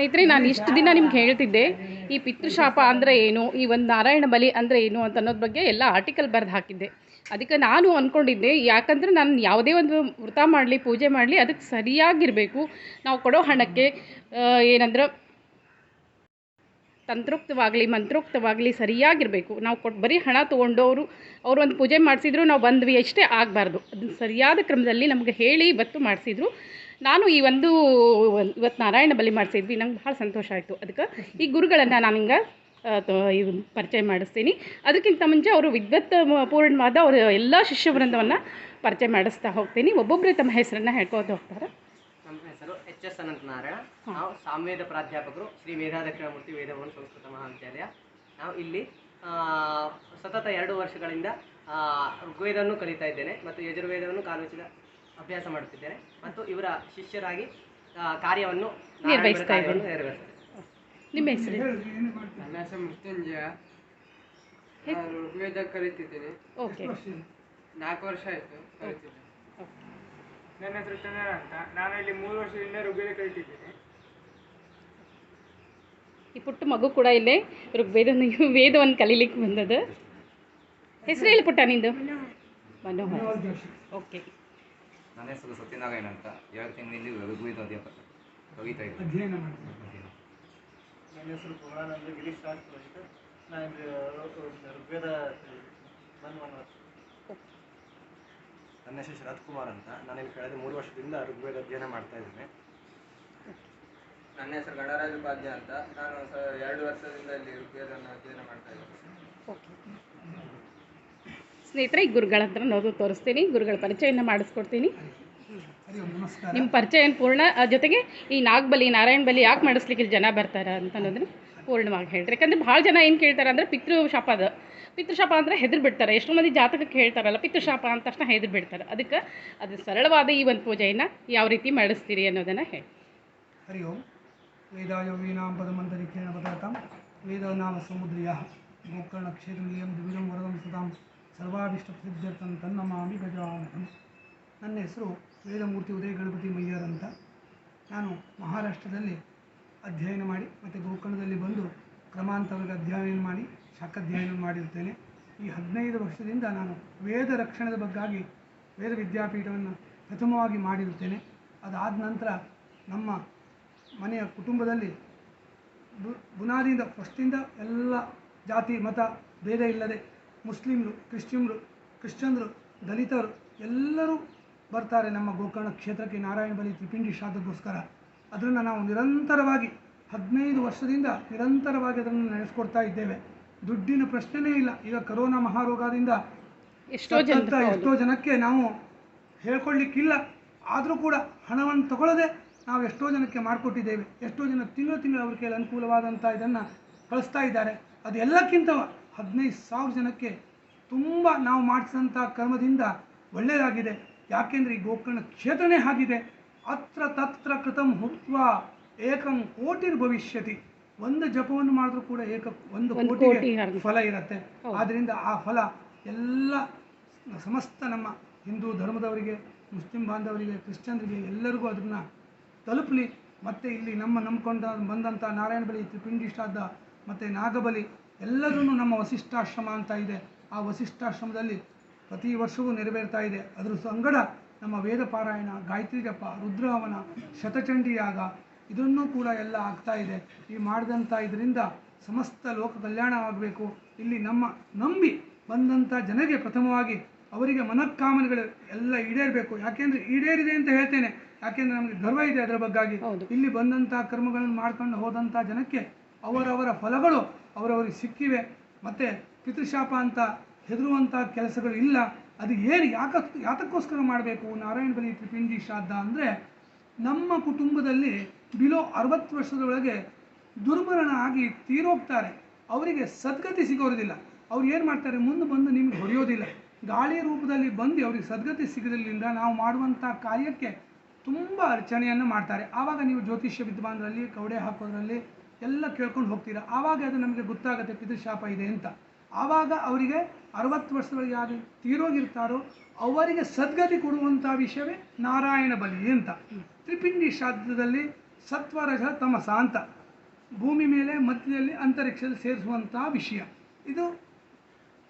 ಸ್ನೇಹಿತರೆ, ನಾನು ಇಷ್ಟು ದಿನ ನಿಮ್ಗೆ ಹೇಳ್ತಿದ್ದೆ, ಈ ಪಿತೃಶಾಪ ಅಂದರೆ ಏನು, ಈ ಒಂದು ನಾರಾಯಣ ಬಲಿ ಅಂದರೆ ಏನು ಅಂತ ಅನ್ನೋದ್ರ ಬಗ್ಗೆ ಎಲ್ಲ ಆರ್ಟಿಕಲ್ ಬರೆದು ಹಾಕಿದ್ದೆ. ಅದಕ್ಕೆ ನಾನು ಅಂದ್ಕೊಂಡಿದ್ದೆ ಯಾಕಂದರೆ ನಾನು ಯಾವುದೇ ಒಂದು ವ್ರತ ಮಾಡಲಿ, ಪೂಜೆ ಮಾಡಲಿ ಅದಕ್ಕೆ ಸರಿಯಾಗಿರಬೇಕು. ನಾವು ಕೊಡೋ ಹಣಕ್ಕೆ ಏನಂದ್ರೆ ತಂತ್ರೋಕ್ತವಾಗಲಿ, ಮಂತ್ರೋಕ್ತವಾಗಲಿ ಸರಿಯಾಗಿರಬೇಕು. ನಾವು ಕೊಟ್ಟು ಬರೀ ಹಣ ತೊಗೊಂಡವರು ಅವರು ಒಂದು ಪೂಜೆ ಮಾಡಿಸಿದ್ರು, ನಾವು ಬಂದ್ವಿ ಅಷ್ಟೇ ಆಗಬಾರ್ದು. ಅದನ್ನು ಸರಿಯಾದ ಕ್ರಮದಲ್ಲಿ ನಮಗೆ ಹೇಳಿ ಇವತ್ತು ಮಾಡಿಸಿದ್ರು. ನಾನು ಈ ಒಂದು ಇವತ್ತು ನಾರಾಯಣ ಬಲಿ ಮಾಡಿಸಿದ್ವಿ. ನಂಗೆ ಭಾಳ ಸಂತೋಷ ಆಯಿತು. ಅದಕ್ಕೆ ಈ ಗುರುಗಳನ್ನು ನಾನು ಹಿಂಗೆ ಇದು ಪರಿಚಯ ಮಾಡಿಸ್ತೀನಿ. ಅದಕ್ಕಿಂತ ಮುಂಚೆ ಅವರು ವಿದ್ವತ್ ಪೂರ್ಣವಾದ ಅವರ ಎಲ್ಲ ಶಿಷ್ಯವೃಂದವನ್ನು ಪರಿಚಯ ಮಾಡಿಸ್ತಾ ಹೋಗ್ತೀನಿ. ಒಬ್ಬೊಬ್ಬರೇ ತಮ್ಮ ಹೆಸರನ್ನು ಹೇಳ್ಕೊತ ಹೋಗ್ತಾರೆ? ಹೆಸರು ಎಚ್ ಎಸ್ ಅನಂತನಾರಾಯಣ. ನಾವು ಸಾಮ್ವೇದ ಪ್ರಾಧ್ಯಾಪಕರು ಶ್ರೀ ವೇದಾದಕ್ಷಿಣಮೂರ್ತಿ ವೇದಭವನ ಸಂಸ್ಕೃತ ಮಹಾವಿದ್ಯಾಲಯ. ನಾವು ಇಲ್ಲಿ ಆ, ಸತತ ಎರಡು ವರ್ಷಗಳಿಂದ ಆ, ಋಗ್ವೇದವನ್ನು ಕಲಿತಾ ಇದ್ದೇನೆ ಮತ್ತು ಯಜುರ್ವೇದವನ್ನು ಕಾಲೋಚಿತ ಅಭ್ಯಾಸ ಮಾಡುತ್ತಿದ್ದೇನೆ ಮತ್ತು ಇವರ ಶಿಷ್ಯರಾಗಿ ಕಾರ್ಯವನ್ನು ನಾರಾಯಣ ನಿರ್ವಹಿಸ್ತಾ ನೆರವೇರಿಸ್ತೇನೆ ನಿಮ್ಮ ಹೆಸರು? ನನ್ನ ಹೆಸರು ಮೃತ್ಯುಂಜಯ. ಋಗ್ವೇದ ಕಲಿತಿದ್ದೇನೆ. ಓಕೆ. ನಾಲ್ಕು ವರ್ಷ ಆಯಿತು ಕಲಿತಿದ್ದೀನಿ. ನನ್ನ ಹೆಸರು ಚಂದ್ರ ಅಂತ. ನಾನು ಇಲ್ಲಿ ಮೂರು ವರ್ಷದಿಂದ ಋಗ್ವೇದ ಕಲಿತಿದ್ದೇನೆ. ಈ ಪುಟ್ಟ ಮಗು ಕೂಡ ಇಲ್ಲೇ ಋಗ್ವೇದ ವೇದವನ್ನು ಕಲೀಲಿಕ್ಕೆ ಬಂದದ್ದು. ಹೆಸರು ಹೇಳಿ ಪುಟ್ಟ ನಿಂದು? ಮನೋಹರ್. ಓಕೆ ನನ್ನ ಹೆಸರು ಸತ್ಯನಾರಾಯಣ ಅಂತ. ಎರಡು ತಿಂಗಳಿಂದ ಋಗ್ವೇದ ಅಧ್ಯಾಪಕ ಕವಿತಾ ಅಧ್ಯಯನ ನನ್ನ ಹೆಸರು ಪೂರ್ಣಾನಂದ ಗಿರೀಶ್ ಶಾಸ್ತ್ರ ಅಂತ ನಾನು ಋಗ್ವೇದ ಬಂದು ಒಂದು ವರ್ಷ ನನ್ನ ಹೆಸರು ಶರತ್ ಕುಮಾರ್ ಅಂತ. ನಾನು ಇಲ್ಲಿ ಕಳೆದ ಮೂರು ವರ್ಷದಿಂದ ಋಗ್ವೇದ ಅಧ್ಯಯನ ಮಾಡ್ತಾ ಇದ್ದೇನೆ. ನನ್ನ ಹೆಸರು ಗಣರಾಜ ಉಪಾಧ್ಯಾಯ ಅಂತ. ನಾನು ಎರಡು ವರ್ಷದಿಂದ ಇಲ್ಲಿ ಋಗ್ವೇದನ ಅಧ್ಯಯನ ಮಾಡ್ತಾ ಇದ್ದೀನಿ. ಸ್ನೇಹಿತರೆ ಈ ಗುರುಗಳ ಹತ್ರ ನಾವು ತೋರಿಸ್ತೀನಿ. ಗುರುಗಳ ಪರಿಚಯನ ಮಾಡಿಸ್ಕೊಡ್ತೀನಿ. ನಿಮ್ಮ ಪರಿಚಯ ಪೂರ್ಣ? ಜೊತೆಗೆ ಈ ನಾಗಬಲಿ ನಾರಾಯಣ ಬಲಿ ಯಾಕೆ ಮಾಡಿಸ್ಲಿಕ್ಕೆ ಇಲ್ಲಿ ಜನ ಬರ್ತಾರೆ ಅಂತ ಅನ್ನೋದನ್ನ ಪೂರ್ಣವಾಗಿ ಹೇಳ್ರಿ. ಯಾಕಂದ್ರೆ ಭಾಳ ಜನ ಏನು ಕೇಳ್ತಾರೆ ಅಂದರೆ ಪಿತೃಶಾಪ ಅದು ಪಿತೃಶಾಪ ಅಂದರೆ ಹೆದರು ಬಿಡ್ತಾರೆ ಎಷ್ಟೋ ಮಂದಿ ಜಾತಕಕ್ಕೆ ಹೇಳ್ತಾರಲ್ಲ, ಪಿತೃಶಾಪ ಅಂದ ತಕ್ಷಣ ಹೆದರು ಬಿಡ್ತಾರೆ ಅದಕ್ಕೆ ಅದು ಸರಳವಾದ ಈ ಒಂದು ಪೂಜೆಯನ್ನು ಯಾವ ರೀತಿ ಮಾಡಿಸ್ತೀರಿ ಅನ್ನೋದನ್ನು ಹೇಳಿ. ಹರಿ ಓಂ. ವೇದಾಯ ವೀನಾಂ ಪದಮಂತರಿಕ್ಷೇಣ ಪದಾರ್ಥಂ. ವೇದ ನಾಮ ಸಮುದ್ರಿಯ. ಗೋಕರ್ಣ ಕ್ಷೇತ್ರನಿಯಂ ದ್ವಿಜಂ ವರದಂ ಸದಾಂ ತನ್ನಮಾಮಿ ನನ್ನ ಹೆಸರು ವೇದಮೂರ್ತಿ ಉದಯ ಗಣಪತಿ ಮಯ್ಯರ್ ಅಂತ. ನಾನು ಮಹಾರಾಷ್ಟ್ರದಲ್ಲಿ ಅಧ್ಯಯನ ಮಾಡಿ ಮತ್ತು ಗೋಕರ್ಣದಲ್ಲಿ ಬಂದು ಕ್ರಮಾಂತರವಾಗಿ ಅಧ್ಯಯನ ಮಾಡಿ ಶಾಖಾಧ್ಯಯನ ಮಾಡಿರ್ತೇನೆ. ಈ ಹದಿನೈದು ವರ್ಷದಿಂದ ನಾನು ವೇದ ರಕ್ಷಣದ ಬಗ್ಗಾಗಿ ವೇದ ವಿದ್ಯಾಪೀಠವನ್ನು ಪ್ರಥಮವಾಗಿ ಮಾಡಿರುತ್ತೇನೆ. ಅದಾದ ನಂತರ ನಮ್ಮ ಮನೆಯ ಕುಟುಂಬದಲ್ಲಿ ಬು, ಬುನಾದಿಯಿಂದ, ಫಸ್ಟಿಂದ ಎಲ್ಲ ಜಾತಿ, ಮತ, ಭೇದ ಇಲ್ಲದೆ ಮುಸ್ಲಿಮ್ರು ಕ್ರಿಶ್ಚಿಯನ್ರು ಕ್ರಿಶ್ಚಿಯನ್ರು ದಲಿತರು ಎಲ್ಲರೂ ಬರ್ತಾರೆ ನಮ್ಮ ಗೋಕರ್ಣ ಕ್ಷೇತ್ರಕ್ಕೆ ನಾರಾಯಣ ಬಲಿ ತ್ರಿಪಿಂಡಿ ಶಾದಕ್ಕೋಸ್ಕರ ಅದನ್ನು ನಾವು ನಿರಂತರವಾಗಿ ಹದಿನೈದು ವರ್ಷದಿಂದ ನಿರಂತರವಾಗಿ ಅದನ್ನು ನಡೆಸ್ಕೊಡ್ತಾ ಇದ್ದೇವೆ. ದುಡ್ಡಿನ ಪ್ರಶ್ನೆನೇ ಇಲ್ಲ. ಈಗ ಕರೋನಾ ಮಹಾರೋಗದಿಂದ ಎಷ್ಟೋ ಜನ ಎಷ್ಟೋ ಜನಕ್ಕೆ ನಾವು ಹೇಳ್ಕೊಳ್ಳಿಕ್ಕಿಲ್ಲ. ಆದರೂ ಕೂಡ ಹಣವನ್ನು ತಗೊಳ್ಳದೆ ನಾವು ಎಷ್ಟೋ ಜನಕ್ಕೆ ಮಾಡಿಕೊಟ್ಟಿದ್ದೇವೆ. ಎಷ್ಟೋ ಜನ ತಿಂಗಳು ತಿಂಗಳು ಅವ್ರ ಕೈಯಲ್ಲಿ ಅನುಕೂಲವಾದಂಥ ಇದನ್ನು ಕಳಿಸ್ತಾ ಇದ್ದಾರೆ. ಅದು ಎಲ್ಲಕ್ಕಿಂತ ಹದಿನೈದು ಸಾವಿರ ಜನಕ್ಕೆ ತುಂಬ ನಾವು ಮಾಡಿಸಿದಂಥ ಕರ್ಮದಿಂದ ಒಳ್ಳೆಯದಾಗಿದೆ. ಯಾಕೆಂದರೆ ಈ ಗೋಕರ್ಣ ಕ್ಷೇತ್ರನೇ ಆಗಿದೆ. ಅತ್ರ ತತ್ರ ಕೃತಂ ಹುತ್ವ ಏಕಂ ಕೋಟಿರ್ ಭವಿಷ್ಯತಿ. ಒಂದು ಜಪವನ್ನು ಮಾಡಿದ್ರು ಕೂಡ ಏಕ ಒಂದು ಕೋಟಿ ಫಲ ಇರುತ್ತೆ. ಆದ್ದರಿಂದ ಆ ಫಲ ಎಲ್ಲ ಸಮಸ್ತ ನಮ್ಮ ಹಿಂದೂ ಧರ್ಮದವರಿಗೆ ಮುಸ್ಲಿಂ ಬಾಂಧವರಿಗೆ ಕ್ರಿಶ್ಚಿಯನ್ರಿಗೆ ಎಲ್ಲರಿಗೂ ಅದನ್ನು ತಲುಪಲಿ. ಮತ್ತು ಇಲ್ಲಿ ನಮ್ಮ ನಂಬ್ಕೊಂಡ ಬಂದಂಥ ನಾರಾಯಣ ಬಲಿ ತ್ರಿಪಿಂಡಿ ಶ್ರಾದ್ದ ಮತ್ತು ನಾಗಬಲಿ ಎಲ್ಲರೂ ನಮ್ಮ ವಸಿಷ್ಠಾಶ್ರಮ ಅಂತ ಇದೆ. ಆ ವಸಿಷ್ಠಾಶ್ರಮದಲ್ಲಿ ಪ್ರತಿ ವರ್ಷವೂ ನೆರವೇರ್ತಾ ಇದೆ. ಅದರ ಸಂಗಡ ನಮ್ಮ ವೇದ ಪಾರಾಯಣ ಗಾಯತ್ರಿ ಜಪ ರುದ್ರಹವನ ಶತಚಂಡಿ ಯಾಗ ಇದನ್ನೂ ಕೂಡ ಎಲ್ಲ ಆಗ್ತಾ ಇದೆ. ಈ ಮಾಡಿದಂಥ ಇದರಿಂದ ಸಮಸ್ತ ಲೋಕ ಕಲ್ಯಾಣವಾಗಬೇಕು. ಇಲ್ಲಿ ನಮ್ಮ ನಂಬಿ ಬಂದಂಥ ಜನರಿಗೆ ಪ್ರಥಮವಾಗಿ ಅವರಿಗೆ ಮನಃಕಾಮನೆಗಳು ಎಲ್ಲ ಈಡೇರಬೇಕು. ಯಾಕೆಂದರೆ ಈಡೇರಿದೆ ಅಂತ ಹೇಳ್ತೇನೆ. ಯಾಕೆಂದರೆ ನಮಗೆ ಗರ್ವ ಇದೆ ಅದರ ಬಗ್ಗಾಗಿ. ಹೌದು. ಇಲ್ಲಿ ಬಂದಂಥ ಕರ್ಮಗಳನ್ನು ಮಾಡ್ಕೊಂಡು ಹೋದಂಥ ಜನಕ್ಕೆ ಅವರವರ ಫಲಗಳು ಅವರವರಿಗೆ ಸಿಕ್ಕಿವೆ. ಮತ್ತು ಪಿತೃಶಾಪ ಅಂತ ಹೆದರುವಂಥ ಕೆಲಸಗಳು ಇಲ್ಲ. ಅದು ಏನು ಯಾಕ ಯಾತಕ್ಕೋಸ್ಕರ ಮಾಡಬೇಕು? ನಾರಾಯಣ ಬಲಿ ತ್ರಿಪಿಂಡಿ ಶ್ರಾದ್ದ ಅಂದರೆ ನಮ್ಮ ಕುಟುಂಬದಲ್ಲಿ ಬಿಲೋ ಅರವತ್ತು ವರ್ಷದೊಳಗೆ ದುರ್ಮರಣ ಆಗಿ ತೀರೋಗ್ತಾರೆ. ಅವರಿಗೆ ಸದ್ಗತಿ ಸಿಗೋದಿಲ್ಲ. ಅವ್ರು ಏನು ಮಾಡ್ತಾರೆ? ಮುಂದೆ ಬಂದು ನಿಮ್ಗೆ ಹೊಡೆಯೋದಿಲ್ಲ. ಗಾಳಿ ರೂಪದಲ್ಲಿ ಬಂದು ಅವ್ರಿಗೆ ಸದ್ಗತಿ ಸಿಗದ್ರಿಂದ ನಾವು ಮಾಡುವಂಥ ಕಾರ್ಯಕ್ಕೆ ತುಂಬ ಅರ್ಚನೆಯನ್ನು ಮಾಡ್ತಾರೆ. ಆವಾಗ ನೀವು ಜ್ಯೋತಿಷ್ಯ ವಿದ್ವಾನರಲ್ಲಿ, ಕವಡೆ ಹಾಕೋದ್ರಲ್ಲಿ ಎಲ್ಲ ಕೇಳ್ಕೊಂಡು ಹೋಗ್ತೀರಾ? ಆವಾಗ ಅದು ನಮಗೆ ಗೊತ್ತಾಗುತ್ತೆ, ಪಿತೃಶಾಪ ಇದೆ ಅಂತ. ಆವಾಗ ಅವರಿಗೆ ಅರವತ್ತು ವರ್ಷದೊಳಗೆ ಯಾರು ತೀರೋಗಿರ್ತಾರೋ ಅವರಿಗೆ ಸದ್ಗತಿ ಕೊಡುವಂಥ ವಿಷಯವೇ ನಾರಾಯಣ ಬಲಿ ಅಂತ. ತ್ರಿಪಿಂಡಿ ಶ್ರಾದ್ದದಲ್ಲಿ ಸತ್ವ ರಜ ತಮಸ ಅಂತ ಭೂಮಿ ಮೇಲೆ ಮಧ್ಯದಲ್ಲಿ ಅಂತರಿಕ್ಷದಲ್ಲಿ ಸೇರಿಸುವಂತಹ ವಿಷಯ. ಇದು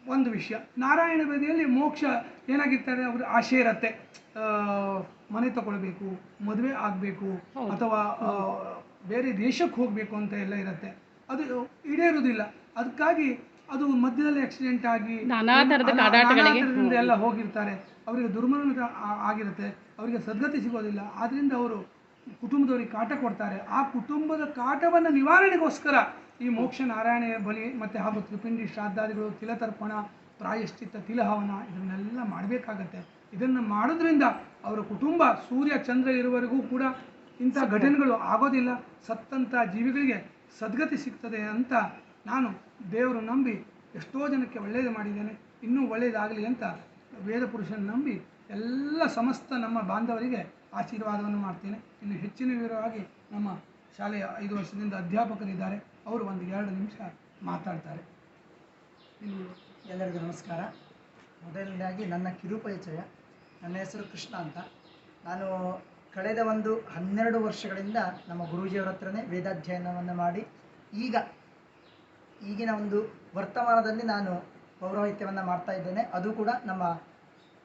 ಒಂದು ವಿಷಯ. ನಾರಾಯಣ ಬದಿಯಲ್ಲಿ ಮೋಕ್ಷ ಏನಾಗಿರ್ತಾರೆ ಅವ್ರ ಆಶೆ ಇರತ್ತೆ. ಮನೆ ತಗೊಳ್ಬೇಕು ಮದುವೆ ಆಗಬೇಕು ಅಥವಾ ಬೇರೆ ದೇಶಕ್ಕೆ ಹೋಗಬೇಕು ಅಂತ ಎಲ್ಲ ಇರುತ್ತೆ. ಅದು ಈಡೇರುವುದಿಲ್ಲ. ಅದಕ್ಕಾಗಿ ಅದು ಮಧ್ಯದಲ್ಲಿ ಆಕ್ಸಿಡೆಂಟ್ ಆಗಿ ಎಲ್ಲ ಹೋಗಿರ್ತಾರೆ. ಅವರಿಗೆ ದುರ್ಮರಣ ಆಗಿರುತ್ತೆ. ಅವರಿಗೆ ಸದ್ಗತಿ ಸಿಗೋದಿಲ್ಲ. ಆದ್ದರಿಂದ ಅವರು ಕುಟುಂಬದವರಿಗೆ ಕಾಟ ಕೊಡ್ತಾರೆ. ಆ ಕುಟುಂಬದ ಕಾಟವನ್ನು ನಿವಾರಣೆಗೋಸ್ಕರ ಈ ಮೋಕ್ಷ ನಾರಾಯಣ ಬಲಿ ಮತ್ತು ಹಾಗೂ ತ್ರಿಪಿಂಡಿ ಶ್ರಾದ್ದಾದಿಗಳು ತಿಲತರ್ಪಣ ಪ್ರಾಯಶ್ಚಿತ್ತ ತಿಲಹವನ ಇದನ್ನೆಲ್ಲ ಮಾಡಬೇಕಾಗತ್ತೆ. ಇದನ್ನು ಮಾಡೋದ್ರಿಂದ ಅವರ ಕುಟುಂಬ ಸೂರ್ಯ ಚಂದ್ರ ಇರುವವರೆಗೂ ಕೂಡ ಇಂಥ ಘಟನೆಗಳು ಆಗೋದಿಲ್ಲ. ಸತ್ತಂಥ ಜೀವಿಗಳಿಗೆ ಸದ್ಗತಿ ಸಿಗ್ತದೆ ಅಂತ ನಾನು ದೇವರು ನಂಬಿ ಎಷ್ಟೋ ಜನಕ್ಕೆ ಒಳ್ಳೆಯದು ಮಾಡಿದ್ದೇನೆ. ಇನ್ನೂ ಒಳ್ಳೆಯದಾಗಲಿ ಅಂತ ವೇದ ಪುರುಷನ ನಂಬಿ ಎಲ್ಲ ಸಮಸ್ತ ನಮ್ಮ ಬಾಂಧವರಿಗೆ ಆಶೀರ್ವಾದವನ್ನು ಮಾಡ್ತೇನೆ. ಇನ್ನು ಹೆಚ್ಚಿನ ವಿವರವಾಗಿ ನಮ್ಮ ಶಾಲೆಯ ಐದು ವರ್ಷದಿಂದ ಅಧ್ಯಾಪಕರಿದ್ದಾರೆ. ಅವರು ಒಂದು ಎರಡು ನಿಮಿಷ ಮಾತಾಡ್ತಾರೆ. ಎಲ್ಲರಿಗೂ ನಮಸ್ಕಾರ. ಮೊದಲನೇದಾಗಿ ನನ್ನ ಕಿರುಪರಿಚಯ. ನನ್ನ ಹೆಸರು ಕೃಷ್ಣ ಅಂತ. ನಾನು ಕಳೆದ ಒಂದು ಹನ್ನೆರಡು ವರ್ಷಗಳಿಂದ ನಮ್ಮ ಗುರೂಜಿಯವರ ಹತ್ರನೇ ವೇದಾಧ್ಯಯನವನ್ನು ಮಾಡಿ, ಈಗ ಈಗಿನ ಒಂದು ವರ್ತಮಾನದಲ್ಲಿ ನಾನು ಪೌರೋಹಿತ್ಯವನ್ನು ಮಾಡ್ತಾ ಇದ್ದೇನೆ. ಅದು ಕೂಡ ನಮ್ಮ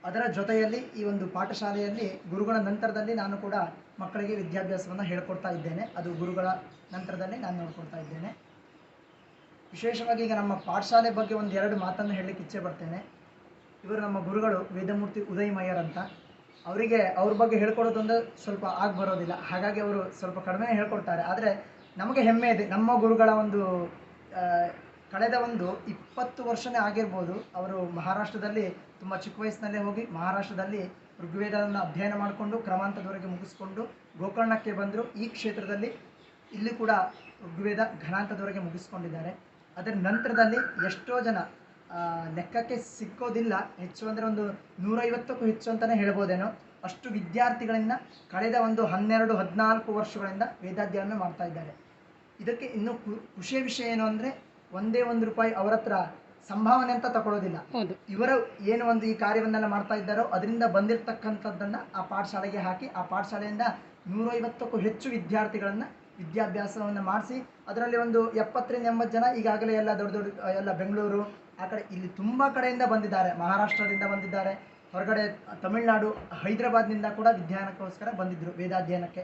ಅದರ ಜೊತೆಯಲ್ಲಿ ಈ ಒಂದು ಪಾಠಶಾಲೆಯಲ್ಲಿ ಗುರುಗಳ ನಂತರದಲ್ಲಿ ನಾನು ಕೂಡ ಮಕ್ಕಳಿಗೆ ವಿದ್ಯಾಭ್ಯಾಸವನ್ನು ಹೇಳ್ಕೊಡ್ತಾ ಇದ್ದೇನೆ. ಅದು ಗುರುಗಳ ನಂತರದಲ್ಲಿ ನಾನು ನೋಡ್ಕೊಡ್ತಾ ಇದ್ದೇನೆ. ವಿಶೇಷವಾಗಿ ಈಗ ನಮ್ಮ ಪಾಠಶಾಲೆ ಬಗ್ಗೆ ಒಂದು ಎರಡು ಮಾತನ್ನು ಹೇಳಲಿಕ್ಕೆ ಇಚ್ಛೆ ಪಡ್ತೇನೆ ಇವರು ನಮ್ಮ ಗುರುಗಳು ವೇದಮೂರ್ತಿ ಉದಯ್ ಅಂತ. ಅವರಿಗೆ ಅವ್ರ ಬಗ್ಗೆ ಹೇಳ್ಕೊಡೋದೊಂದು ಸ್ವಲ್ಪ ಆಗಿ ಬರೋದಿಲ್ಲ. ಹಾಗಾಗಿ ಅವರು ಸ್ವಲ್ಪ ಕಡಿಮೆ ಹೇಳ್ಕೊಡ್ತಾರೆ. ಆದರೆ ನಮಗೆ ಹೆಮ್ಮೆ ಇದೆ. ನಮ್ಮ ಗುರುಗಳ ಒಂದು ಕಳೆದ ಒಂದು ಇಪ್ಪತ್ತು ವರ್ಷನೇ ಆಗಿರ್ಬೋದು, ಅವರು ಮಹಾರಾಷ್ಟ್ರದಲ್ಲಿ ತುಂಬ ಚಿಕ್ಕ ವಯಸ್ಸಿನಲ್ಲೇ ಹೋಗಿ ಮಹಾರಾಷ್ಟ್ರದಲ್ಲಿ ಋಗ್ವೇದವನ್ನು ಅಧ್ಯಯನ ಮಾಡಿಕೊಂಡು ಕ್ರಮಾಂತದವರೆಗೆ ಮುಗಿಸ್ಕೊಂಡು ಗೋಕರ್ಣಕ್ಕೆ ಬಂದರು. ಈ ಕ್ಷೇತ್ರದಲ್ಲಿ ಇಲ್ಲಿ ಕೂಡ ಋಗ್ವೇದ ಘನಾಂತದವರೆಗೆ ಮುಗಿಸ್ಕೊಂಡಿದ್ದಾರೆ. ಅದರ ನಂತರದಲ್ಲಿ ಎಷ್ಟೋ ಜನ ಲೆಕ್ಕಕ್ಕೆ ಸಿಕ್ಕೋದಿಲ್ಲ. ಹೆಚ್ಚು ಅಂದರೆ ಒಂದು ನೂರೈವತ್ತಕ್ಕೂ ಹೆಚ್ಚು ಅಂತಲೇ ಹೇಳ್ಬೋದೇನೋ. ಅಷ್ಟು ವಿದ್ಯಾರ್ಥಿಗಳಿಂದ ಕಳೆದ ಒಂದು ಹನ್ನೆರಡು, ಹದಿನಾಲ್ಕು ವರ್ಷಗಳಿಂದ ವೇದಾಧ್ಯಯನ ಮಾಡ್ತಾ ಇದ್ದಾರೆ. ಇದಕ್ಕೆ ಇನ್ನೂ ಖುಷಿಯ ವಿಷಯ ಏನು ಅಂದರೆ ಒಂದೇ ಒಂದು ರೂಪಾಯಿ ಅವರ ಹತ್ರ ಸಂಭಾವನೆ ಅಂತ ತಗೊಳ್ಳೋದಿಲ್ಲ ಹೌದು. ಇವರು ಏನು ಒಂದು ಈ ಕಾರ್ಯವನ್ನೆಲ್ಲ ಮಾಡ್ತಾ ಇದ್ದಾರೋ ಅದರಿಂದ ಬಂದಿರತಕ್ಕಂಥದ್ದನ್ನು ಆ ಪಾಠಶಾಲೆಗೆ ಹಾಕಿ ಆ ಪಾಠಶಾಲೆಯಿಂದ ನೂರೈವತ್ತಕ್ಕೂ ಹೆಚ್ಚು ವಿದ್ಯಾರ್ಥಿಗಳನ್ನು ವಿದ್ಯಾಭ್ಯಾಸವನ್ನು ಮಾಡಿಸಿ ಅದರಲ್ಲಿ ಒಂದು ಎಪ್ಪತ್ತರಿಂದ ಎಂಬತ್ತು ಜನ ಈಗಾಗಲೇ ಎಲ್ಲ ದೊಡ್ಡ ದೊಡ್ಡ ಎಲ್ಲ ಬೆಂಗಳೂರು ಆ ಕಡೆ ಇಲ್ಲಿ ತುಂಬ ಕಡೆಯಿಂದ ಬಂದಿದ್ದಾರೆ. ಮಹಾರಾಷ್ಟ್ರದಿಂದ ಬಂದಿದ್ದಾರೆ. ಹೊರಗಡೆ ತಮಿಳುನಾಡು ಹೈದರಾಬಾದ್ನಿಂದ ಕೂಡ ವಿಜ್ಞಾನಕ್ಕೋಸ್ಕರ ಬಂದಿದ್ರು ವೇದಾಧ್ಯಯನಕ್ಕೆ.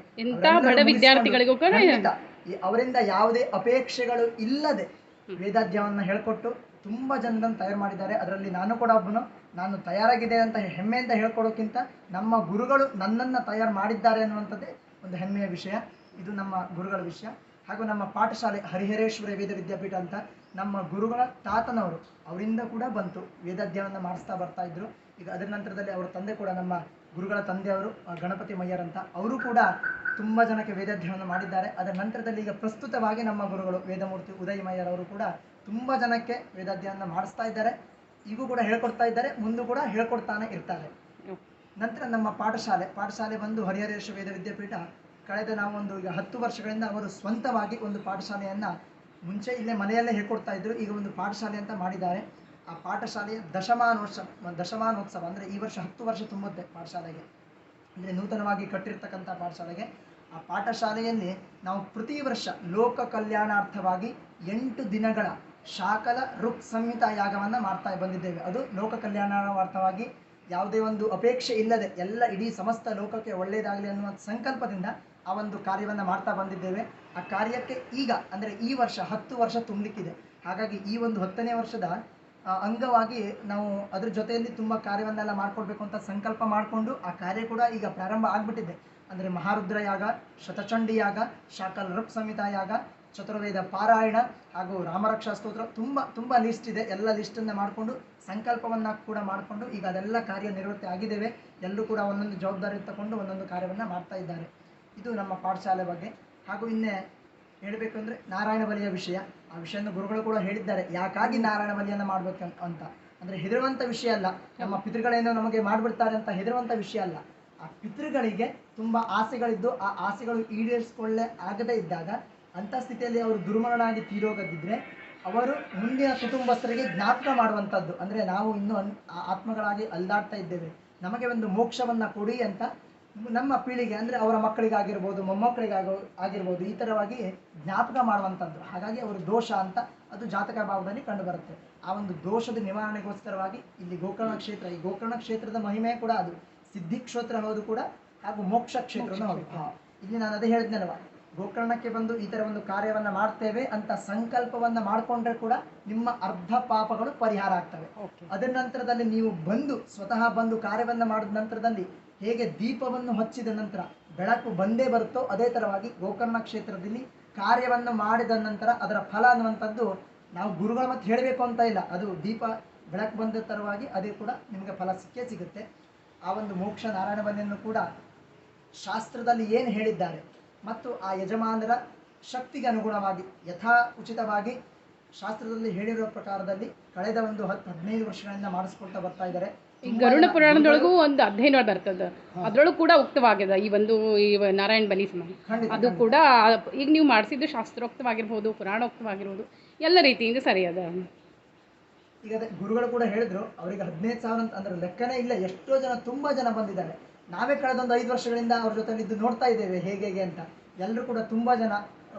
ಅವರಿಂದ ಯಾವುದೇ ಅಪೇಕ್ಷೆಗಳು ಇಲ್ಲದೆ ವೇದಾಧ್ಯವನ್ನು ಹೇಳ್ಕೊಟ್ಟು ತುಂಬ ಜನರನ್ನು ತಯಾರು ಮಾಡಿದ್ದಾರೆ. ಅದರಲ್ಲಿ ನಾನು ಕೂಡ ಒಬ್ಬನು. ನಾನು ತಯಾರಾಗಿದೆ ಅಂತ ಹೆಮ್ಮೆಯಿಂದ ಹೇಳ್ಕೊಡೋಕ್ಕಿಂತ ನಮ್ಮ ಗುರುಗಳು ನನ್ನನ್ನು ತಯಾರು ಮಾಡಿದ್ದಾರೆ ಅನ್ನುವಂಥದ್ದೇ ಒಂದು ಹೆಮ್ಮೆಯ ವಿಷಯ. ಇದು ನಮ್ಮ ಗುರುಗಳ ವಿಷಯ. ಹಾಗೂ ನಮ್ಮ ಪಾಠಶಾಲೆ ಹರಿಹರೇಶ್ವರ ವೇದ ವಿದ್ಯಾಪೀಠ ಅಂತ ನಮ್ಮ ಗುರುಗಳ ತಾತನವರು ಅವರಿಂದ ಕೂಡ ಬಂತು. ವೇದಾಧ್ಯಯನ ಮಾಡಿಸ್ತಾ ಬರ್ತಾ ಇದ್ರು. ಈಗ ಅದರ ನಂತರದಲ್ಲಿ ಅವರ ತಂದೆ ಕೂಡ ನಮ್ಮ ಗುರುಗಳ ತಂದೆಯವರು ಗಣಪತಿ ಮಯ್ಯರಂತ ಅವರು ಕೂಡ ತುಂಬ ಜನಕ್ಕೆ ವೇದಾಧ್ಯಯನವನ್ನು ಮಾಡಿದ್ದಾರೆ. ಅದರ ನಂತರದಲ್ಲಿ ಈಗ ಪ್ರಸ್ತುತವಾಗಿ ನಮ್ಮ ಗುರುಗಳು ವೇದಮೂರ್ತಿ ಉದಯ್ ಮಯ್ಯರವರು ಕೂಡ ತುಂಬ ಜನಕ್ಕೆ ವೇದಾಧ್ಯಯನ ಮಾಡಿಸ್ತಾ ಇದ್ದಾರೆ. ಈಗೂ ಕೂಡ ಹೇಳ್ಕೊಡ್ತಾ ಇದ್ದಾರೆ, ಮುಂದೂ ಕೂಡ ಹೇಳ್ಕೊಡ್ತಾನೆ ಇರ್ತಾರೆ. ನಂತರ ನಮ್ಮ ಪಾಠಶಾಲೆ ಪಾಠಶಾಲೆ ಬಂದು ಹರಿಹರೇಶ್ವರ ವೇದ ವಿದ್ಯಾಪೀಠ, ಕಳೆದ ನಾವು ಒಂದು ಈಗ ಹತ್ತು ವರ್ಷಗಳಿಂದ ಅವರು ಸ್ವಂತವಾಗಿ ಒಂದು ಪಾಠಶಾಲೆಯನ್ನು ಮುಂಚೆ ಇಲ್ಲೇ ಮನೆಯಲ್ಲೇ ಹೇಳ್ಕೊಡ್ತಾ ಇದ್ರು, ಈಗ ಒಂದು ಪಾಠಶಾಲೆ ಅಂತ ಮಾಡಿದ್ದಾರೆ. ಆ ಪಾಠಶಾಲೆಯ ದಶಮಾನೋತ್ಸವ ದಶಮಾನೋತ್ಸವ ಅಂದರೆ ಈ ವರ್ಷ ಹತ್ತು ವರ್ಷ ತುಂಬುತ್ತೆ ಪಾಠಶಾಲೆಗೆ. ಅಂದರೆ ನೂತನವಾಗಿ ಕಟ್ಟಿರ್ತಕ್ಕಂಥ ಪಾಠಶಾಲೆಗೆ. ಆ ಪಾಠಶಾಲೆಯಲ್ಲಿ ನಾವು ಪ್ರತಿ ವರ್ಷ ಲೋಕ ಕಲ್ಯಾಣಾರ್ಥವಾಗಿ ಎಂಟು ದಿನಗಳ ಶಾಕಲ ಋಕ್ ಸಂಹಿತಾ ಯಾಗವನ್ನು ಮಾಡ್ತಾ ಬಂದಿದ್ದೇವೆ. ಅದು ಲೋಕ ಕಲ್ಯಾಣಾರ್ಥವಾಗಿ ಯಾವುದೇ ಒಂದು ಅಪೇಕ್ಷೆ ಇಲ್ಲದೆ ಎಲ್ಲ ಇಡೀ ಸಮಸ್ತ ಲೋಕಕ್ಕೆ ಒಳ್ಳೆಯದಾಗಲಿ ಅನ್ನುವ ಸಂಕಲ್ಪದಿಂದ ಆ ಒಂದು ಕಾರ್ಯವನ್ನು ಮಾಡ್ತಾ ಬಂದಿದ್ದೇವೆ. ಆ ಕಾರ್ಯಕ್ಕೆ ಈಗ ಅಂದರೆ ಈ ವರ್ಷ ಹತ್ತು ವರ್ಷ ತುಂಬಲಿಕ್ಕಿದೆ. ಹಾಗಾಗಿ ಈ ಒಂದು ಹತ್ತನೇ ವರ್ಷದ ಅಂಗವಾಗಿ ನಾವು ಅದ್ರ ಜೊತೆಯಲ್ಲಿ ತುಂಬ ಕಾರ್ಯವನ್ನೆಲ್ಲ ಮಾಡ್ಕೊಡ್ಬೇಕು ಅಂತ ಸಂಕಲ್ಪ ಮಾಡಿಕೊಂಡು ಆ ಕಾರ್ಯ ಕೂಡ ಈಗ ಪ್ರಾರಂಭ ಆಗ್ಬಿಟ್ಟಿದೆ. ಅಂದರೆ ಮಹಾರುದ್ರ ಯಾಗ, ಶತಚಂಡಿ ಯಾಗ ಶಾಕಲ್ ಋಕ್ ಸಂಹಿತಾ ಯಾಗ, ಚತುರ್ವೇದ ಪಾರಾಯಣ ಹಾಗೂ ರಾಮರಕ್ಷಾ ಸ್ತೋತ್ರ ತುಂಬ ತುಂಬ ಲಿಸ್ಟ್ ಇದೆ. ಎಲ್ಲ ಲಿಸ್ಟನ್ನು ಮಾಡಿಕೊಂಡು ಸಂಕಲ್ಪವನ್ನು ಕೂಡ ಮಾಡಿಕೊಂಡು ಈಗ ಅದೆಲ್ಲ ಕಾರ್ಯ ನಿವೃತ್ತಿ ಆಗಿದ್ದೇವೆ. ಎಲ್ಲರೂ ಕೂಡ ಒಂದೊಂದು ಜವಾಬ್ದಾರಿ ತಗೊಂಡು ಒಂದೊಂದು ಕಾರ್ಯವನ್ನು ಮಾಡ್ತಾ ಇದ್ದಾರೆ. ಇದು ನಮ್ಮ ಪಾಠಶಾಲೆ ಬಗ್ಗೆ. ಹಾಗೂ ಇನ್ನೇ ಹೇಳಬೇಕು ಅಂದರೆ ನಾರಾಯಣ ಬಲಿಯ ವಿಷಯ. ಆ ವಿಷಯವನ್ನು ಗುರುಗಳು ಕೂಡ ಹೇಳಿದ್ದಾರೆ. ಯಾಕಾಗಿ ನಾರಾಯಣ ಬಲಿಯನ್ನು ಮಾಡಬೇಕು ಅಂತ. ಅಂದರೆ ಹೆದರುವಂಥ ವಿಷಯ ಅಲ್ಲ. ನಮ್ಮ ಪಿತೃಗಳೇನೋ ನಮಗೆ ಮಾಡಿಬಿಡ್ತಾರೆ ಅಂತ ಹೆದರುವಂಥ ವಿಷಯ ಅಲ್ಲ. ಆ ಪಿತೃಗಳಿಗೆ ತುಂಬ ಆಸೆಗಳಿದ್ದು, ಆ ಆಸೆಗಳು ಈಡೇರಿಸಿಕೊಳ್ಳೆ ಆಗದೇ ಇದ್ದಾಗ ಅಂಥ ಸ್ಥಿತಿಯಲ್ಲಿ ಅವರು ದುರ್ಮರಣಾಗಿ ತೀರೋಗದಿದ್ದರೆ ಅವರು ಮುಂದಿನ ಕುಟುಂಬಸ್ಥರಿಗೆ ಜ್ಞಾಪಕ ಮಾಡುವಂಥದ್ದು. ಅಂದರೆ ನಾವು ಇನ್ನೂ ಆತ್ಮಗಳಾಗಿ ಅಲ್ದಾಡ್ತಾ ಇದ್ದೇವೆ. ನಮಗೆ ಒಂದು ಮೋಕ್ಷವನ್ನು ಕೊಡಿ ಅಂತ ನಮ್ಮ ಪೀಳಿಗೆ ಅಂದರೆ ಅವರ ಮಕ್ಕಳಿಗಾಗಿರ್ಬೋದು ಮೊಮ್ಮಕ್ಕಳಿಗಾಗೋ ಆಗಿರ್ಬೋದು ಈ ಥರವಾಗಿ ಜ್ಞಾಪಕ ಮಾಡುವಂಥದ್ದು ಹಾಗಾಗಿ ಅವರು ದೋಷ ಅಂತ ಅದು ಜಾತಕ ಭಾವದಲ್ಲಿ ಕಂಡುಬರುತ್ತೆ. ಆ ಒಂದು ದೋಷದ ನಿವಾರಣೆಗೋಸ್ಕರವಾಗಿ ಇಲ್ಲಿ ಗೋಕರ್ಣ ಕ್ಷೇತ್ರ ಈ ಗೋಕರ್ಣ ಕ್ಷೇತ್ರದ ಮಹಿಮೆ ಕೂಡ ಅದು. ಸಿದ್ಧಿ ಕ್ಷೇತ್ರ ಹೌದು ಕೂಡ ಹಾಗೂ ಮೋಕ್ಷ ಕ್ಷೇತ್ರನೂ ಹೌದು. ಇಲ್ಲಿ ನಾನು ಅದೇ ಹೇಳಿದ್ನಲ್ವ? ಗೋಕರ್ಣಕ್ಕೆ ಬಂದು ಈ ಥರ ಒಂದು ಕಾರ್ಯವನ್ನು ಮಾಡ್ತೇವೆ ಅಂತ ಸಂಕಲ್ಪವನ್ನು ಮಾಡಿಕೊಂಡ್ರೆ ಕೂಡ ನಿಮ್ಮ ಅರ್ಧ ಪಾಪಗಳು ಪರಿಹಾರ ಆಗ್ತವೆ. ಅದರ ನಂತರದಲ್ಲಿ ನೀವು ಬಂದು ಸ್ವತಃ ಬಂದು ಕಾರ್ಯವನ್ನು ಮಾಡಿದ ನಂತರದಲ್ಲಿ ಹೇಗೆ ದೀಪವನ್ನು ಹಚ್ಚಿದ ನಂತರ ಬೆಳಕು ಬಂದೇ ಬರುತ್ತೋ ಅದೇ ಥರವಾಗಿ ಗೋಕರ್ಣ ಕ್ಷೇತ್ರದಲ್ಲಿ ಕಾರ್ಯವನ್ನು ಮಾಡಿದ ನಂತರ ಅದರ ಫಲ ಅನ್ನುವಂಥದ್ದು ನಾವು ಗುರುಗಳ ಮತ್ತೆ ಹೇಳಬೇಕು ಅಂತ ಇಲ್ಲ. ಅದು ದೀಪ ಬೆಳಕು ಬಂದ ತರವಾಗಿ ಅದೇ ಕೂಡ ನಿಮಗೆ ಫಲ ಸಿಕ್ಕೇ ಸಿಗುತ್ತೆ. ಆ ಒಂದು ಮೋಕ್ಷ ನಾರಾಯಣ ಬಂದೆಯನ್ನು ಕೂಡ ಶಾಸ್ತ್ರದಲ್ಲಿ ಏನು ಹೇಳಿದ್ದಾರೆ? ಮತ್ತು ಆ ಯಜಮಾನರ ಶಕ್ತಿಗೆ ಅನುಗುಣವಾಗಿ, ಯಥಾ ಉಚಿತವಾಗಿ ಶಾಸ್ತ್ರದಲ್ಲಿ ಹೇಳಿರುವ ಪ್ರಕಾರದಲ್ಲಿ ಕಳೆದ ಒಂದು ಹತ್ತು ಹದಿನೈದು ವರ್ಷಗಳಿಂದ ಮಾಡಿಸ್ಕೊಳ್ತಾ ಬರ್ತಾ ಇದ್ದಾರೆ. ಈ ಗರುಡ ಪುರಾಣದೊಳಗು ಒಂದು ಅಧ್ಯಯನ ಬರ್ತದೆ ಅದ್ರೊಳಗೂ ಕೂಡ ಉಕ್ತವಾಗಿದೆ ಈ ಒಂದು ಈ ನಾರಾಯಣ ಬಲಿ ಅದು ಕೂಡ ಈಗ ನೀವು ಮಾಡಿಸಿದ್ದು ಶಾಸ್ತ್ರೋಕ್ತವಾಗಿರ್ಬೋದು ಪುರಾಣೋಕ್ತವಾಗಿರ್ಬೋದು ಎಲ್ಲ ರೀತಿಯಿಂದ ಸರಿ ಅದ. ಈಗ ಅದೇ ಗುರುಗಳು ಕೂಡ ಹೇಳಿದ್ರು ಅವರಿಗೆ ಹದಿನೈದು ಸಾವಿರ ಅಂತ ಅಂದ್ರೆ ಲೆಕ್ಕನೇ ಇಲ್ಲ ಎಷ್ಟೋ ಜನ ತುಂಬಾ ಜನ ಬಂದಿದ್ದಾರೆ. ನಾವೇ ಕಳೆದೊಂದು ಐದು ವರ್ಷಗಳಿಂದ ಅವ್ರ ಜೊತೆ ಇದ್ದು ನೋಡ್ತಾ ಇದ್ದೇವೆ ಹೇಗೆ ಹೇಗೆ ಅಂತ. ಎಲ್ಲರೂ ಕೂಡ ತುಂಬಾ ಜನ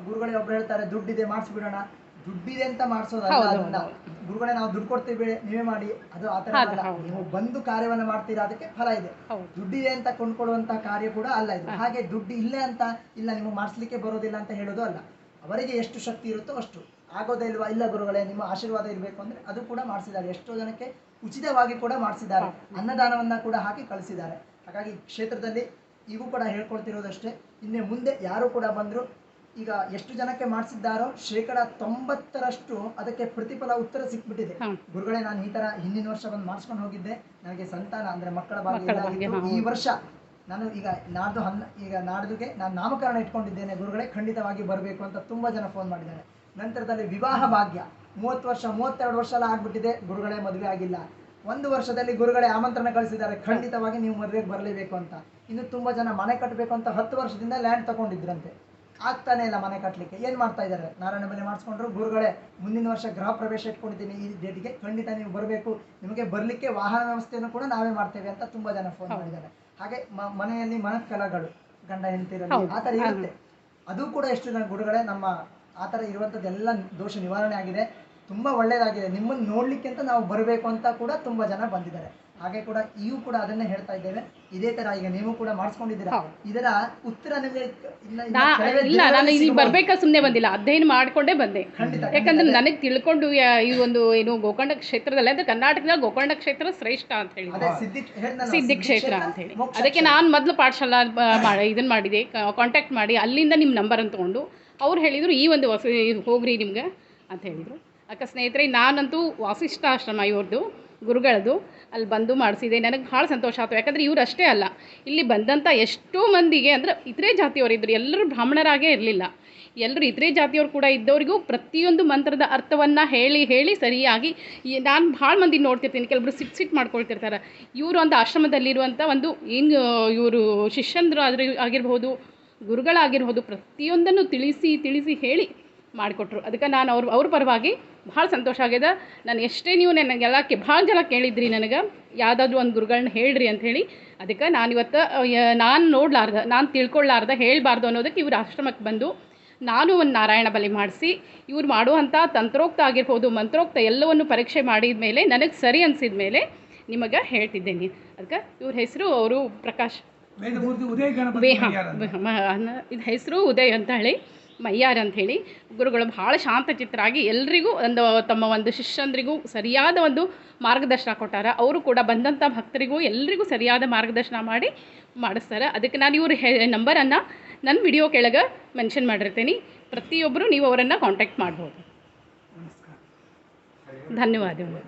ಗುರುಗಳೇ ಒಬ್ರು ಹೇಳ್ತಾರೆ ದುಡ್ಡಿದೆ ಮಾಡಿಸ್ಬಿಡೋಣ ದುಡ್ಡಿದೆ ಅಂತ ಮಾಡಿಸೋದಲ್ಲ ಅದನ್ನ. ಗುರುಗಳೇ ನಾವು ದುಡ್ಡು ಕೊಡ್ತೀವಿ ನೀವೇ ಮಾಡಿ ಅದು ಆ ತರ ಅಲ್ಲ ನೀವು ಬಂದು ಕಾರ್ಯವನ್ನ ಮಾಡ್ತೀರಾ ಅದಕ್ಕೆ ಫಲ ಇದೆ. ದುಡ್ಡಿದೆ ಅಂತ ಕೊಂಡ್ಕೊಳ್ಳುವಂತಹ ಕಾರ್ಯ ಕೂಡ ಅಲ್ಲ ಇದು. ಹಾಗೆ ದುಡ್ಡು ಇಲ್ಲ ಅಂತ ಇಲ್ಲ ನಿಮಗೆ ಮಾಡಿಸ್ಲಿಕ್ಕೆ ಬರೋದಿಲ್ಲ ಅಂತ ಹೇಳೋದು ಅಲ್ಲ. ಅವರಿಗೆ ಎಷ್ಟು ಶಕ್ತಿ ಇರುತ್ತೋ ಅಷ್ಟು. ಆಗೋದೇ ಇಲ್ವಾ? ಇಲ್ಲ ಗುರುಗಳೇ ನಿಮ್ಮ ಆಶೀರ್ವಾದ ಇರಬೇಕು ಅಂದ್ರೆ ಅದು ಕೂಡ ಮಾಡಿಸಿದ್ದಾರೆ. ಎಷ್ಟೋ ಜನಕ್ಕೆ ಉಚಿತವಾಗಿ ಕೂಡ ಮಾಡಿಸಿದ್ದಾರೆ. ಅನ್ನದಾನವನ್ನ ಕೂಡ ಹಾಕಿ ಕಳಿಸಿದ್ದಾರೆ. ಹಾಗಾಗಿ ಕ್ಷೇತ್ರದಲ್ಲಿ ಈಗೂ ಕೂಡ ಹೇಳ್ಕೊಳ್ತಿರೋದಷ್ಟೇ. ಇನ್ನೇ ಮುಂದೆ ಯಾರು ಕೂಡ ಬಂದ್ರು ಈಗ ಎಷ್ಟು ಜನಕ್ಕೆ ಮಾಡಿಸಿದ್ದಾರೋ ಶೇಕಡ ತೊಂಬತ್ತರಷ್ಟು ಅದಕ್ಕೆ ಪ್ರತಿಫಲ ಉತ್ತರ ಸಿಕ್ಬಿಟ್ಟಿದೆ. ಗುರುಗಳೇ ನಾನು ಈ ತರ ಹಿಂದಿನ ವರ್ಷ ಬಂದು ಮಾಡಿಸ್ಕೊಂಡು ಹೋಗಿದ್ದೆ. ನನಗೆ ಸಂತಾನ ಅಂದ್ರೆ ಮಕ್ಕಳ ಭಾಗ್ಯ. ಈ ವರ್ಷ ನಾನು ಈಗ ನಾಡ್ದು ಹನ್ನ ಈಗ ನಾಡ್ದುಗೆ ನಾನು ನಾಮಕರಣ ಇಟ್ಕೊಂಡಿದ್ದೇನೆ. ಗುರುಗಳೇ ಖಂಡಿತವಾಗಿ ಬರಬೇಕು ಅಂತ ತುಂಬಾ ಜನ ಫೋನ್ ಮಾಡಿದ್ದಾರೆ. ನಂತರದಲ್ಲಿ ವಿವಾಹ ಭಾಗ್ಯ. ಮೂವತ್ತು ವರ್ಷ ಮೂವತ್ತೆರಡು ವರ್ಷ ಎಲ್ಲ ಆಗ್ಬಿಟ್ಟಿದೆ. ಗುರುಗಳೇ ಮದುವೆ ಆಗಿಲ್ಲ. ಒಂದು ವರ್ಷದಲ್ಲಿ ಗುರುಗಳೇ ಆಮಂತ್ರಣ ಕಳಿಸಿದ್ದಾರೆ. ಖಂಡಿತವಾಗಿ ನೀವು ಮದುವೆಗೆ ಬರಲೇಬೇಕು ಅಂತ. ಇನ್ನು ತುಂಬಾ ಜನ ಮನೆ ಕಟ್ಟಬೇಕು ಅಂತ ಹತ್ತು ವರ್ಷದಿಂದ ಲ್ಯಾಂಡ್ ತಗೊಂಡಿದ್ರಂತೆ. ಆಗ್ತಾನೆ ಇಲ್ಲ ಮನೆ ಕಟ್ಟಲಿಕ್ಕೆ ಏನು ಮಾಡ್ತಾ ಇದ್ದಾರೆ ನಾರಾಯಣ ಬೆಲೆ ಮಾಡಿಸ್ಕೊಂಡ್ರು. ಗುರುಗಳೇ ಮುಂದಿನ ವರ್ಷ ಗೃಹ ಪ್ರವೇಶ ಇಟ್ಕೊಂಡಿದ್ದೀನಿ. ಈ ಡೇಟಿಗೆ ಖಂಡಿತ ನೀವು ಬರಬೇಕು. ನಿಮಗೆ ಬರಲಿಕ್ಕೆ ವಾಹನ ವ್ಯವಸ್ಥೆಯನ್ನು ಕೂಡ ನಾವೇ ಮಾಡ್ತೇವೆ ಅಂತ ತುಂಬಾ ಜನ ಫೋನ್ ಮಾಡಿದ್ದಾರೆ. ಹಾಗೆ ಮನೆಯಲ್ಲಿ ಮನಕ್ಕಲಗಳು ಗಂಡ ಹೆಂಡತಿರಲ್ಲಿ. ಆ ಥರ ಇರುತ್ತೆ. ಅದು ಕೂಡ ಎಷ್ಟು ಜನ ಗುರುಗಳೇ ನಮ್ಮ ಆ ಥರ ಇರುವಂಥದ್ದೆಲ್ಲ ದೋಷ ನಿವಾರಣೆ ಆಗಿದೆ. ತುಂಬಾ ಒಳ್ಳೆಯದಾಗಿದೆ ನಿಮ್ಮನ್ನು ನೋಡಲಿಕ್ಕೆ ಅಂತ ನಾವು ಬರಬೇಕು ಅಂತ ಕೂಡ ತುಂಬಾ ಜನ ಬಂದಿದ್ದಾರೆ. ಹಾಗೆ ಕೂಡ ಇವು ಕೂಡ ಅದನ್ನೇ ಹೇಳ್ತಾ ಇದ್ದೇವೆ. ಇದೇ ತರ ಈಗ ನೀವು ಕೂಡ ಮಾಡಿಸ್ಕೊಂಡಿದ್ದೀರಾ. ಇದರ ಉತ್ತರ ನಿಮಗೆ ಇಲ್ಲ ನಾನು ಇಲ್ಲಿ. ಬರ್ಬೇಕಾ ಸುಮ್ಮನೆ ಬಂದಿಲ್ಲ. ಅಧ್ಯಯನ ಮಾಡ್ಕೊಂಡೇ ಬಂದೆ. ಯಾಕಂದ್ರೆ ನನಗೆ ತಿಳ್ಕೊಂಡು ಈ ಒಂದು ಏನು ಗೋಕರ್ಣ ಕ್ಷೇತ್ರದಲ್ಲಿ ಅಂದ್ರೆ ಕರ್ನಾಟಕದ ಗೋಕರ್ಣ ಕ್ಷೇತ್ರ ಶ್ರೇಷ್ಠ ಅಂತ ಹೇಳಿ. ಸಿದ್ಧಿ ಕ್ಷೇತ್ರ ಅಂತ ಹೇಳಿ. ಅದಕ್ಕೆ. ನಾನು ಮೊದಲು ಪಾಠಶಾಲಾ ಇದನ್ನ ಮಾಡಿ ಇದನ್ನು ಮಾಡಿದೆ. ಕಾಂಟ್ಯಾಕ್ಟ್ ಮಾಡಿ ಅಲ್ಲಿಂದ ನಿಮ್ಮ ಅಂತ ತಗೊಂಡು ಅವ್ರು ಹೇಳಿದರು ಈ ಒಂದು ವಸ ಹೋಗ್ರಿ ನಿಮ್ಗೆ ಅಂತ ಹೇಳಿದರು. ಅಕ್ಕ ಸ್ನೇಹಿತರೆ ನಾನಂತೂ ವಾಸಿಷ್ಠ ಆಶ್ರಮ ಇವ್ರದ್ದು ಗುರುಗಳದ್ದು ಅಲ್ಲಿ ಬಂದು ಮಾಡಿಸಿದೆ. ನನಗೆ ಭಾಳ ಸಂತೋಷ ಆಯ್ತು. ಯಾಕಂದರೆ ಇವ್ರು ಅಷ್ಟೇ ಅಲ್ಲ. ಇಲ್ಲಿ ಬಂದಂಥ ಎಷ್ಟೋ ಮಂದಿಗೆ ಅಂದರೆ ಇತರೆ ಜಾತಿಯವರು ಇದ್ದರು ಎಲ್ಲರೂ ಬ್ರಾಹ್ಮಣರಾಗೇ ಇರಲಿಲ್ಲ. ಎಲ್ಲರೂ ಇತರೆ ಜಾತಿಯವರು ಕೂಡ ಇದ್ದವರಿಗೂ ಪ್ರತಿಯೊಂದು ಮಂತ್ರದ ಅರ್ಥವನ್ನು ಹೇಳಿ ಹೇಳಿ ಸರಿಯಾಗಿ ನಾನು ಭಾಳ ಮಂದಿ ನೋಡ್ತಿರ್ತೀನಿ. ಕೆಲವರು ಸಿಟ್ ಸಿಟ್ ಮಾಡ್ಕೊಳ್ತಿರ್ತಾರೆ. ಇವರು ಒಂದು ಆಶ್ರಮದಲ್ಲಿರುವಂಥ ಒಂದು ಏನು ಇವರು ಶಿಷ್ಯಂದ್ರು ಆದರೆ ಆಗಿರ್ಬೋದು, ಗುರುಗಳಾಗಿರ್ಬೋದು ಪ್ರತಿಯೊಂದನ್ನು ತಿಳಿಸಿ ತಿಳಿಸಿ ಹೇಳಿ ಮಾಡಿಕೊಟ್ರು. ಅದಕ್ಕೆ ನಾನು ಅವ್ರ ಅವ್ರ ಪರವಾಗಿ ಭಾಳ ಸಂತೋಷ ಆಗ್ಯದ. ನಾನು ಎಷ್ಟೇ ನೀವು ನನಗೆಲ್ಲ ಕೆ ಭಾಳ ಜನ ಕೇಳಿದ್ರಿ ನನಗೆ ಯಾವುದಾದ್ರೂ ಒಂದು ಗುರುಗಳನ್ನ ಹೇಳ್ರಿ ಅಂತ ಹೇಳಿ ಅದಕ್ಕೆ ನಾನು ಇವತ್ತು ನಾನು ನೋಡಲಾರ್ದ ನಾನು ತಿಳ್ಕೊಳ್ಳಾರ್ದ ಹೇಳಬಾರ್ದು ಅನ್ನೋದಕ್ಕೆ ಇವ್ರ ಆಶ್ರಮಕ್ಕೆ ಬಂದು ನಾನು ಒಂದು ನಾರಾಯಣ ಬಲಿ ಮಾಡಿಸಿ ಇವ್ರು ಮಾಡುವಂಥ ತಂತ್ರೋಕ್ತ ಆಗಿರ್ಬೋದು ಮಂತ್ರೋಕ್ತ ಎಲ್ಲವನ್ನು ಪರೀಕ್ಷೆ ಮಾಡಿದ ಮೇಲೆ ನನಗೆ ಸರಿ ಅನಿಸಿದ ಮೇಲೆ ನಿಮಗೆ ಹೇಳ್ತಿದ್ದೇನೆ ಅದಕ್ಕೆ ಇವ್ರ ಹೆಸರು ಅವರು ಪ್ರಕಾಶ್. ಇದು ಹೆಸರು ಉದಯ್ ಅಂತ ಹೇಳಿ. ಮಯ್ಯಾರ್ ಅಂತ ಹೇಳಿ ಗುರುಗಳು ಭಾಳ ಶಾಂತಚಿತ್ತರಾಗಿ ಎಲ್ರಿಗೂ ಒಂದು ತಮ್ಮ ಒಂದು ಶಿಷ್ಯಂದ್ರಿಗೂ ಸರಿಯಾದ ಒಂದು ಮಾರ್ಗದರ್ಶನ ಕೊಟ್ಟಾರ. ಅವರು ಕೂಡ ಬಂದಂಥ ಭಕ್ತರಿಗೂ ಎಲ್ರಿಗೂ ಸರಿಯಾದ ಮಾರ್ಗದರ್ಶನ ಮಾಡಿ ಮಾಡಿಸ್ತಾರೆ. ಅದಕ್ಕೆ ನಾನು ಇವ್ರ ಹೆ ನಂಬರನ್ನು ನನ್ನ ವಿಡಿಯೋ ಕೆಳಗೆ ಮೆನ್ಷನ್ ಮಾಡಿರ್ತೀನಿ. ಪ್ರತಿಯೊಬ್ಬರು ನೀವು ಅವರನ್ನು ಕಾಂಟ್ಯಾಕ್ಟ್ ಮಾಡ್ಬೋದು. ಧನ್ಯವಾದಗಳು.